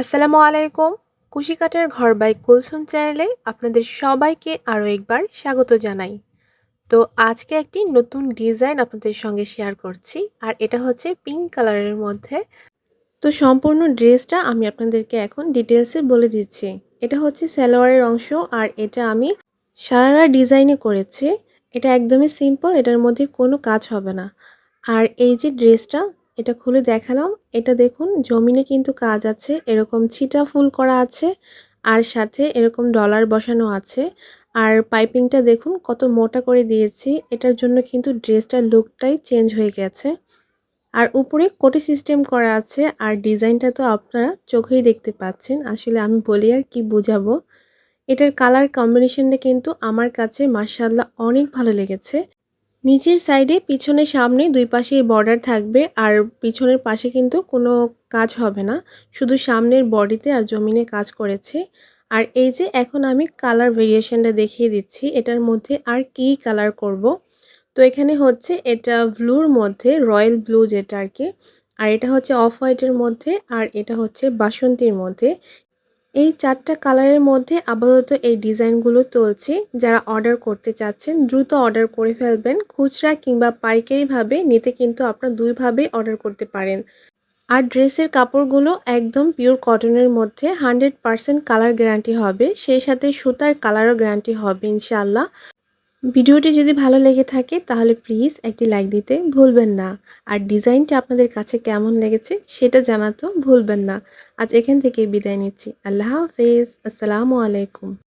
আসসালামু আলাইকুম। কুশিকাটার ঘর বাই কুলসুম চ্যানেলে আপনাদের সবাইকে আরও একবার স্বাগত জানাই। তো আজকে একটি নতুন ডিজাইন আপনাদের সঙ্গে শেয়ার করছি, আর এটা হচ্ছে পিঙ্ক কালারের মধ্যে। তো সম্পূর্ণ ড্রেসটা আমি আপনাদেরকে এখন ডিটেলসে বলে দিচ্ছি। এটা হচ্ছে সালোয়ারের অংশ, আর এটা আমি সারারা ডিজাইনে করেছি। এটা একদমই সিম্পল, এটার মধ্যে কোনো কাজ হবে না। আর এই যে ড্রেসটা এটা খুলে দেখালাম। এটা দেখুন, জমিনে কিন্তু কাজ আছে, এরকম ছিটা ফুল করা আছে, আর সাথে এরকম ডলার বসানো আছে। আর পাইপিংটা দেখুন, কত মোটা করে দিয়েছি, এটার জন্য কিন্তু ড্রেসটার লুকটাই চেঞ্জ হয়ে গেছে। আর উপরে কোটি সিস্টেম করা আছে, আর ডিজাইনটা তো আপনারা চোখেই দেখতে পাচ্ছেন। আসলে আমি বলি আর কি বুঝাবো। এটার কালার কম্বিনেশনটা কিন্তু আমার কাছে মার্শাল্লাহ অনেক ভালো লেগেছে। নিচের সাইডে পিছনে সামনে দুই পাশে বর্ডার থাকবে, আর পিছনের পাশে কিন্তু কোনো কাজ হবে না। শুধু সামনের বডিতে আর জমিনে কাজ করেছে। আর এই যে এখন আমি কালার ভেরিয়েশনটা দেখিয়ে দিচ্ছি, এটার মধ্যে আর কি কালার করব? তো এখানে হচ্ছে এটা ব্লুর মধ্যে রয়্যাল ব্লু যেটা আর কি, আর এটা হচ্ছে অফ হোয়াইটের মধ্যে, আর এটা হচ্ছে বাসন্তীর মধ্যে। এই চারটা কালারের মধ্যে আপাতত এই ডিজাইনগুলো তুলছি যারা অর্ডার করতে চাচ্ছেন, দ্রুত অর্ডার করে ফেলবেন। খুচরা কিংবা পাইকারিভাবে নিতে কিন্তু আপনারা দুইভাবে অর্ডার করতে পারেন। আর ড্রেসের কাপড়গুলো একদম পিওর কটনের মধ্যে হান্ড্রেড পারসেন্ট কালার গ্যারান্টি হবে। সেই সাথে সুতার কালারও গ্যারান্টি হবে ইনশাল্লাহ ভিডিওটি যদি ভালো লেগে থাকে, তাহলে প্লিজ একটি লাইক দিতে ভুলবেন না। আর ডিজাইনটি আপনাদের কাছে কেমন লেগেছে, সেটা জানাতেও ভুলবেন না। আজ এখান থেকে বিদায় নিচ্ছি। আল্লাহ হাফেজ। আসসালামু আলাইকুম।